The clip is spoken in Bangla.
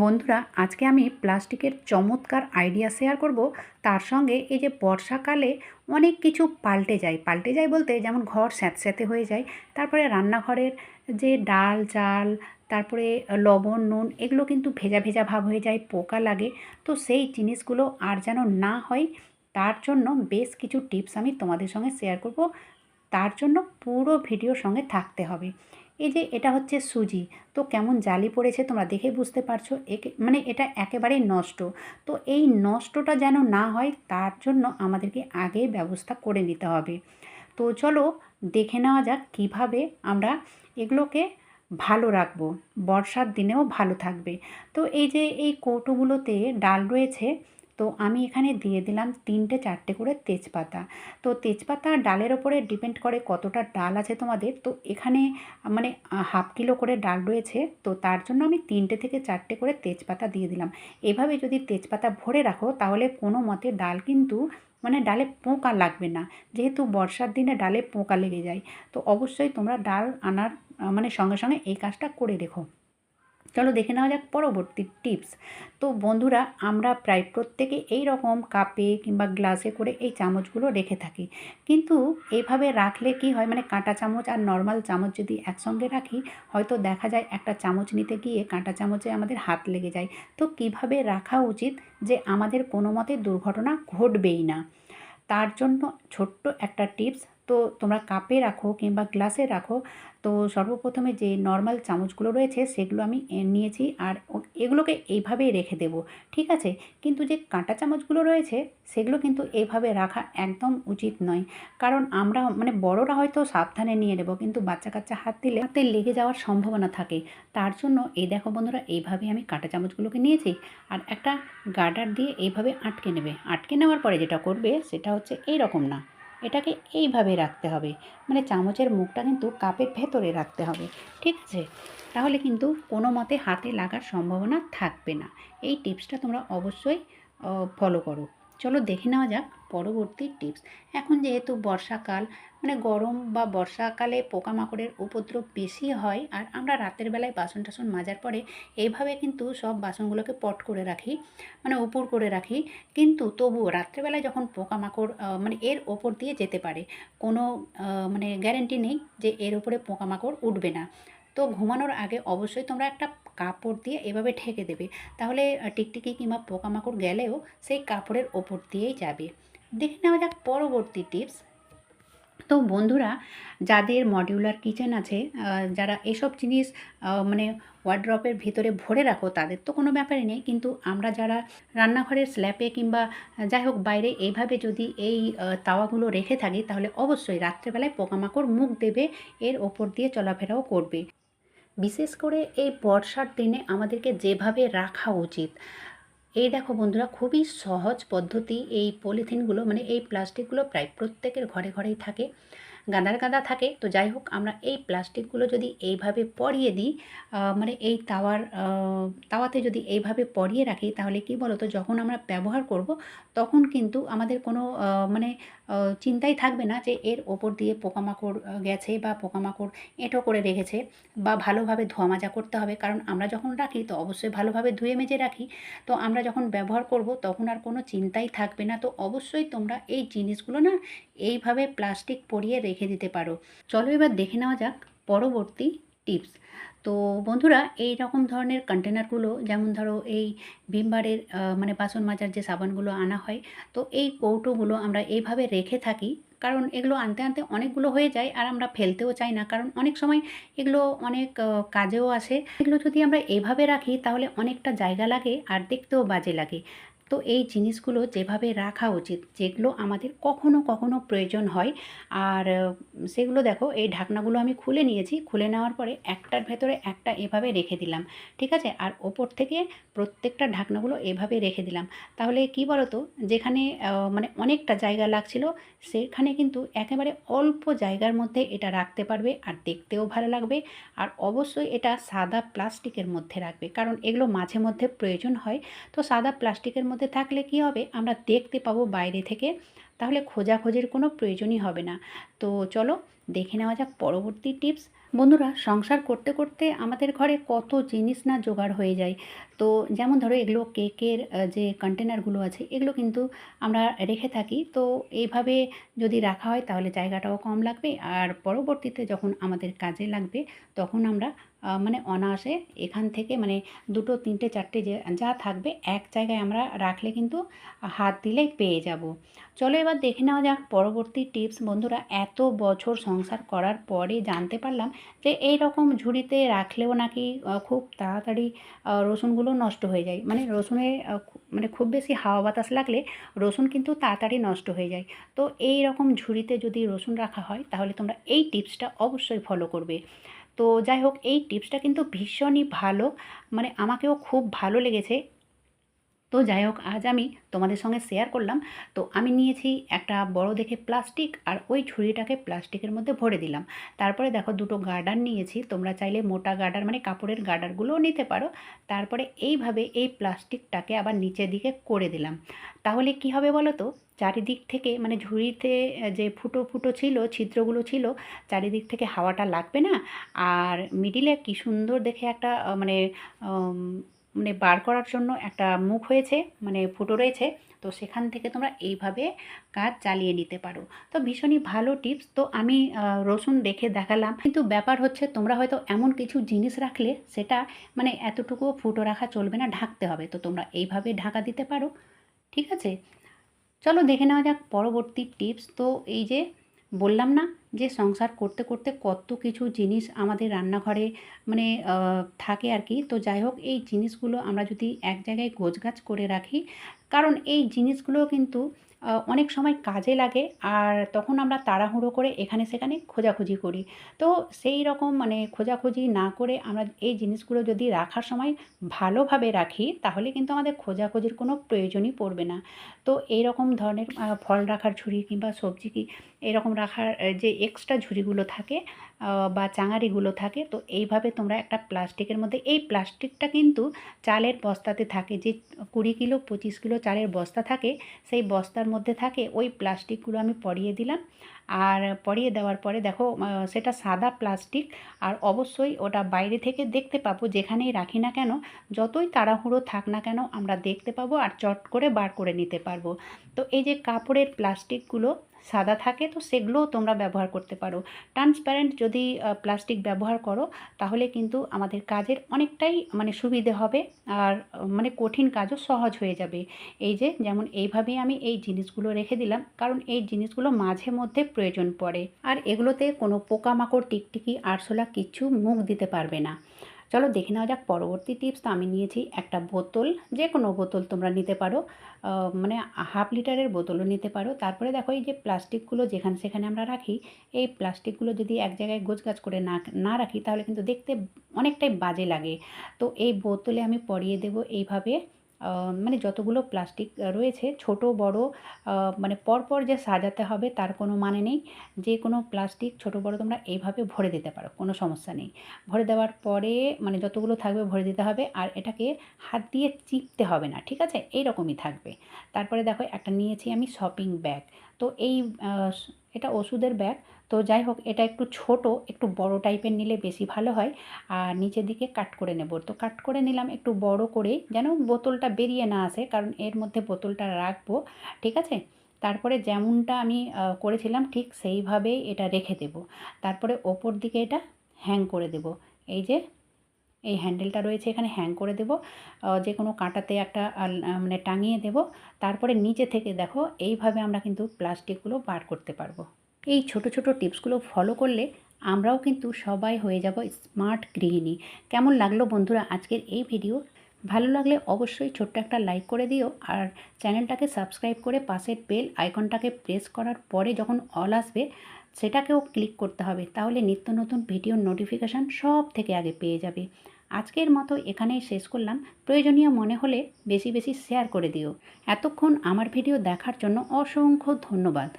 বন্ধুরা, আজকে আমি প্লাস্টিকের চমৎকার আইডিয়া শেয়ার করব। তার সঙ্গে এই যে বর্ষাকালে অনেক কিছু পাল্টে যায়। পাল্টে যায় বলতে যেমন ঘর স্যাঁতস্যাঁতে হয়ে যায়, তারপরে রান্নাঘরের যে ডাল, চাল, তারপরে লবণ, নুন, এগুলো কিন্তু ভেজা ভেজা ভাব হয়ে যায়, পোকা লাগে। তো সেই জিনিসগুলো আর যেন না হয়, তার জন্য বেশ কিছু টিপস আমি তোমাদের সঙ্গে শেয়ার করব। তার জন্য পুরো ভিডিওর সঙ্গে থাকতে হবে। এই যে এটা হচ্ছে সুজি, তো কেমন জালি পড়েছে তোমরা দেখে বুঝতে পারছ? মানে এটা একেবারেই নষ্ট। তো এই নষ্টটা যেন না হয়, তার জন্য আমাদেরকে আগে ব্যবস্থা করে নিতে হবে। তো চলো দেখে নেওয়া যাক কীভাবে আমরা এগুলোকে ভালো রাখব। বর্ষার দিনেও ভালো থাকবে। তো এই যে এই কৌটোগুলোতে ডাল রয়েছে তো আমি এখানে দিয়ে দিলাম তিনটে চারটে করে তেজপাতা। তো তেজপাতা ডালের ওপরে ডিপেন্ড করে কতটা ডাল আছে তোমাদের। তো এখানে মানে হাফ কিলো করে ডাল রয়েছে। তো তার জন্য আমি তিনটে থেকে চারটে করে তেজপাতা দিয়ে দিলাম। এভাবে যদি তেজপাতা ভরে রাখো তাহলে কোনো মতে ডাল কিন্তু মানে ডালে পোকা লাগবে না। যেহেতু বর্ষার দিনে ডালে পোকা লেগে যায়। তো অবশ্যই তোমরা ডাল আনার মানে সঙ্গে সঙ্গে এই কাজটা করে রেখো। চলো দেখে নেওয়া যাক পরবর্তী টিপস তো বন্ধুরা, আমরা প্রায় প্রত্যেকে এই রকম কাপে কিংবা গ্লাসে করে এই চামচগুলো রেখে থাকি। কিন্তু এইভাবে রাখলে কি হয়? মানে কাঁটা চামচ আর নর্মাল চামচ যদি একসঙ্গে রাখি, হয়তো দেখা যায় একটা চামচ নিতে গিয়ে কাঁটা চামচে আমাদের হাত লেগে যায়। তো কীভাবে রাখা উচিত যে আমাদের কোনো মতে দুর্ঘটনা ঘটবেই না? তার জন্য ছোট্ট একটা টিপস তো তোমরা কাপে রাখো কিংবা গ্লাসে রাখো। তো সর্বপ্রথমে যে নর্মাল চামচগুলো রয়েছে সেগুলো আমি নিয়েছি আর এগুলোকে এইভাবেই রেখে দেব, ঠিক আছে? কিন্তু যে কাঁটা চামচগুলো রয়েছে সেগুলো কিন্তু এইভাবে রাখা একদম উচিত নয়। কারণ আমরা মানে বড়রা হয়তো সাবধানে নিয়ে নেব, কিন্তু বাচ্চা কাচ্চা হাত দিলে হাতে লেগে যাওয়ার সম্ভাবনা থাকে। তার জন্য এই দেখো বন্ধুরা এইভাবে আমি কাঁটা চামচগুলোকে নিয়েছি আর একটা গার্ডার দিয়ে এইভাবে আটকে নেবে। আটকে নেওয়ার পরে যেটা করবে সেটা হচ্ছে এই রকম না। এটাকে এইভাবে রাখতে হবে। মানে চামচের মুখটা কিন্তু কাপের ভেতরে রাখতে হবে, ঠিক আছে? তাহলে কিন্তু কোনো মতে হাতে লাগার সম্ভাবনা থাকবে না। এই টিপসটা তোমরা অবশ্যই ফলো করো। চলো দেখে নেওয়া যাক পরবর্তী টিপস। এখন যেহেতু বর্ষাকাল মানে গরম বা বর্ষাকালে পোকামাকড়ের উপদ্রব বেশি হয় আর আমরা রাতের বেলায় বাসন টাসন মাজার পরে এইভাবে কিন্তু সব বাসনগুলোকে পট করে রাখি মানে উপর করে রাখি। কিন্তু তবুও রাত্রেবেলায় যখন পোকামাকড় মানে এর ওপর দিয়ে যেতে পারে, কোনো মানে গ্যারেন্টি নেই যে এর উপরে পোকামাকড় উঠবে না। তো ঘুমানোর আগে অবশ্যই তোমরা একটা কাপড় দিয়ে এভাবে ঢেকে দেবে। তাহলে টিকটিকি কিংবা পোকামাকড় গেলেও সেই কাপড়ের ওপর দিয়েই যাবে। দেখে নেওয়া যাক পরবর্তী টিপস। তো বন্ধুরা, যাদের মডিউলার কিচেন আছে যারা এসব জিনিস মানে ওয়ার্ড্রপের ভিতরে ভরে রাখো, তাদের তো কোনো ব্যাপারই নেই। কিন্তু আমরা যারা রান্নাঘরের স্ল্যাপে কিংবা যাই হোক বাইরে এইভাবে যদি এই তাওয়াগুলো রেখে থাকি, তাহলে অবশ্যই রাত্রেবেলায় পোকামাকড় মুখ দেবে, এর ওপর দিয়ে চলাফেরাও করবে। বিশেষ করে এই বর্ষার দিনে আমাদেরকে যেভাবে রাখা উচিত এই দেখো বন্ধুরা, খুবই সহজ পদ্ধতি। এই পলিথিনগুলো মানে এই প্লাস্টিকগুলো প্রায় প্রত্যেকের ঘরে ঘরেই থাকে, গাঁদার গাঁদা থাকে। তো যাই হোক, আমরা এই প্লাস্টিকগুলো যদি এইভাবে পরিয়ে দিই মানে এই তাওয়ার তাওয়াতে যদি এইভাবে পরিয়ে রাখি, তাহলে কি বলতো, যখন আমরা ব্যবহার করব, তখন কিন্তু আমাদের কোনো মানে চিন্তাই থাকবে না যে এর ওপর দিয়ে পোকামাকড় গেছে বা পোকামাকড় এঁটো করে রেখেছে বা ভালোভাবে ধোয়া মাজা করতে হবে। কারণ আমরা যখন রাখি, তো অবশ্যই ভালোভাবে ধুয়ে মেজে রাখি। তো আমরা যখন ব্যবহার করব, তখন আর কোনো চিন্তাই থাকবে না। তো অবশ্যই তোমরা এই জিনিসগুলো না এইভাবে প্লাস্টিক পরিয়ে রেখে দিতে পারো। চলো এবার দেখে নেওয়া যাক পরবর্তী টিপস তো বন্ধুরা এই রকম ধরনের কন্টেনারগুলো যেমন ধরো এই ভিমবারের মানে বাসন মাজার যে সাবানগুলো আনা হয়, তো এই কৌটোগুলো আমরা এইভাবে রেখে থাকি। কারণ এগুলো আনতে আনতে অনেকগুলো হয়ে যায় আর আমরা ফেলতেও চাই না। কারণ অনেক সময় এগুলো অনেক কাজেও আসে। এগুলো যদি আমরা এইভাবে রাখি, তাহলে অনেকটা জায়গা লাগে আর দেখতেও বাজে লাগে। তো এই জিনিসগুলো যেভাবে রাখা উচিত, যেগুলো আমাদের কখনো কখনো প্রয়োজন হয়। আর সেগুলো দেখো, এই ঢাকনাগুলো আমি খুলে নিয়েছি, খুলে নেওয়ার পরে একটার ভেতরে একটা এভাবে রেখে দিলাম, ঠিক আছে? আর ওপর থেকে প্রত্যেকটা ঢাকনাগুলো এভাবে রেখে দিলাম। তাহলে কি বলো তো যেখানে মানে অনেকটা জায়গা লাগছিল, সেখানে কিন্তু একেবারে অল্প জায়গার মধ্যে এটা রাখতে পারবে আর দেখতেও ভালো লাগবে। আর অবশ্যই এটা সাদা প্লাস্টিকের মধ্যে রাখবে, কারণ এগুলো মাঝে মধ্যে প্রয়োজন হয়। তো সাদা প্লাস্টিকের মধ্যে থাকলে কি হবে? আমরা দেখতে পাবো বাইরে থেকে। তাহলে খোঁজাখোঁজির কোনো প্রয়োজনই হবে না। তো চলো দেখে নেওয়া যাক পরবর্তী টিপস বন্ধুরা, সংসার করতে করতে আমাদের ঘরে কত জিনিস না জোগাড় হয়ে যায়। তো যেমন ধরো এগুলো কেকের যে কন্টেনারগুলো আছে, এগুলো কিন্তু আমরা রেখে থাকি। তো এইভাবে যদি রাখা হয় তাহলে জায়গাটাও কম লাগবে। আর পরবর্তীতে যখন আমাদের কাজে লাগবে, তখন আমরা মানে অনায়াসে এখান থেকে মানে দুটো, তিনটে, চারটে যে, যা থাকবে, এক জায়গায় আমরা রাখলে কিন্তু হাত দিলেই পেয়ে যাব। চলো এবার দেখে নেওয়া যাক পরবর্তী টিপস বন্ধুরা, এত বছর সংসার করার পরে জানতে পারলাম যে এই রকম ঝুড়িতে রাখলেও নাকি খুব তাড়াতাড়ি রসুনগুলো নষ্ট হয়ে যায়। মানে রসুনে মানে খুব বেশি হাওয়া বাতাস লাগলে রসুন কিন্তু তাড়াতাড়ি নষ্ট হয়ে যায়। তো এই রকম ঝুড়িতে যদি রসুন রাখা হয়, তাহলে তোমরা এই টিপসটা অবশ্যই ফলো করবে। তো যাই হোক, এই টিপসটা কিন্তু ভীষণই ভালো। মানে আমাকেও খুব ভালো লেগেছে। তো যাই হোক, আজ আমি তোমাদের সঙ্গে শেয়ার করলাম। তো আমি নিয়েছি একটা বড় দেখে প্লাস্টিক আর ওই ঝুড়িটাকে প্লাস্টিকের মধ্যে ভরে দিলাম। তারপরে দেখো দুটো গার্ডার নিয়েছি। তোমরা চাইলে মোটা গার্ডার মানে কাপড়ের গার্ডারগুলোও নিতে পারো। তারপরে এইভাবে এই প্লাস্টিকটাকে আবার নিচের দিকে করে দিলাম। তাহলে কি হবে বলো তো চারিদিক থেকে মানে ঝুড়িতে যে ফুটো ফুটো ছিল, ছিদ্রগুলো ছিল, চারিদিক থেকে হাওয়াটা লাগবে না? আর মিডিলে কি সুন্দর দেখে একটা মানে মানে বার করার জন্য একটা মুখ হয়েছে মানে ফুটো রয়েছে, তো সেখান থেকে তোমরা এইভাবে কাজ চালিয়ে নিতে পারো। তো ভীষণই ভালো টিপস, তো আমি রসুন দেখে দেখালাম। কিন্তু ব্যাপার হচ্ছে তোমরা হয়তো এমন কিছু জিনিস রাখলে সেটা মানে এতটুকু ফুটো রাখা চলবে না, ঢাকতে হবে। তো তোমরা এইভাবে ঢাকা দিতে পারো, ঠিক আছে? চলো দেখে নেওয়া যাক পরবর্তী টিপস। তো এই যে বললাম না যে সংসার করতে করতে কত কিছু জিনিস আমাদের রান্নাঘরে মানে থাকে আর কি। তো যাই হোক, এই জিনিসগুলো আমরা যদি এক জায়গায় গোছগাছ করে রাখি, কারণ এই জিনিসগুলো কিন্তু অনেক সময় কাজে লাগে আর তখন আমরা তাড়াহুড়ো করে এখানে সেখানে খোঁজাখুঁজি করি। তো সেই রকম মানে খোঁজাখুঁজি না করে আমরা এই জিনিসগুলো যদি রাখার সময় ভালোভাবে রাখি, তাহলে কিন্তু আমাদের খোঁজাখুঁজির কোনো প্রয়োজনই পড়বে না। তো এই রকম ধরনের ফল রাখার ঝুড়ি কিংবা সবজি কি এরকম রাখার যে এক্সট্রা ঝুড়িগুলো থাকে বা চাঙারিগুলো থাকে, তো এইভাবে তোমরা একটা প্লাস্টিকের মধ্যে, এই প্লাস্টিকটা কিন্তু চালের বস্তাতে থাকে, যে কুড়ি কিলো, পঁচিশ কিলো চালের বস্তা থাকে, সেই বস্তার মধ্যে থাকে, ওই প্লাস্টিকগুলো আমি পরিয়ে দিলাম, আর পরিয়ে দেওয়ার পরে দেখো সেটা সাদা প্লাস্টিক আর অবশ্যই ওটা বাইরে থেকে দেখতে পাবো, যেখানেই রাখি না কেন, যতই তাড়াহুড়ো থাক না কেন, আমরা দেখতে পাবো, আর চট করে বার করে নিতে পারব। তো এই যে কাপড়ের প্লাস্টিকগুলো সাদা থাকে, তো সেগুলোও তোমরা ব্যবহার করতে পারো। ট্রান্সপ্যারেন্ট যদি প্লাস্টিক ব্যবহার করো, তাহলে কিন্তু আমাদের কাজের অনেকটাই মানে সুবিধে হবে আর মানে কঠিন কাজও সহজ হয়ে যাবে। এই যে, যেমন এইভাবেই আমি এই জিনিসগুলো রেখে দিলাম, কারণ এই জিনিসগুলো মাঝে মধ্যে প্রয়োজন পড়ে। আর এগুলোতে কোনো পোকামাকড়, টিকটিকি, আরশোলা কিচ্ছু মুখ দিতে পারবে না। চলো দেখে নেওয়া যাক, পরবর্তী টিপস তো আমি নিয়েছি একটা বোতল যে কোনো বোতল তোমরা নিতে পারো। মানে হাফ লিটারের বোতলও নিতে পারো। তারপরে দেখো এই যে প্লাস্টিকগুলো যেখানে সেখানে আমরা রাখি, এই প্লাস্টিকগুলো যদি এক জায়গায় গোছগাছ করে না না রাখি, তাহলে কিন্তু দেখতে অনেকটাই বাজে লাগে। তো এই বোতলে আমি পরিয়ে দেবো এইভাবে। মানে যতগুলো প্লাস্টিক রয়েছে, ছোট, বড় মানে পরপর যে সাজাতে হবে তার কোনো মানে নেই। যে কোনো প্লাস্টিক ছোট, বড় তোমরা এইভাবে ভরে দিতে পারো, কোনো সমস্যা নেই। ভরে দেওয়ার পরে মানে যতগুলো থাকবে ভরে দিতে হবে আর এটাকে হাত দিয়ে চিপতে হবে না, ঠিক আছে? এই রকমই থাকবে। তারপরে দেখো একটা নিয়েছি আমি শপিং ব্যাগ তো এই এটা ওষুধের ব্যাগ তো যাই হোক, এটা একটু ছোট, একটু বড় টাইপের নিলে বেশি ভালো হয়। আর নিচের দিকে কাট করে নেব। তো কাট করে নিলাম একটু বড় করে যেন বোতলটা বেরিয়ে না আসে, কারণ এর মধ্যে বোতলটা রাখব, ঠিক আছে? তারপরে যেমনটা আমি করেছিলাম, ঠিক সেইভাবেই এটা রেখে দেব। তারপরে ওপর দিকে এটা হ্যাং করে দেব। এই যে, এই হ্যান্ডেলটা রয়েছে, এখানে হ্যাং করে দেব। যে কোনো কাঁটাতে একটা মানে টাঙিয়ে দেব। তারপরে নিচে থেকে দেখো, এইভাবে আমরা কিন্তু প্লাস্টিকগুলো বার করতে পারব। এই ছোট ছোট টিপসগুলো ফলো করলে আমরাও কিন্তু সবাই হয়ে যাব স্মার্ট গৃহিণী। কেমন লাগল বন্ধুরা আজকের এই ভিডিও? ভালো লাগলে অবশ্যই ছোট্ট একটা লাইক করে দিও আর চ্যানেলটাকে সাবস্ক্রাইব করে পাশের বেল আইকনটাকে প্রেস করার পরে যখন অল আসবে, সেটাকেও ক্লিক করতে হবে। তাহলে নিত্য নতুন ভিডিওর নোটিফিকেশান সব থেকে আগে পেয়ে যাবে। আজকের মতো এখানেই শেষ করলাম। প্রয়োজনীয় মনে হলে বেশি বেশি শেয়ার করে দিও। এতক্ষণ আমার ভিডিও দেখার জন্য অসংখ্য ধন্যবাদ।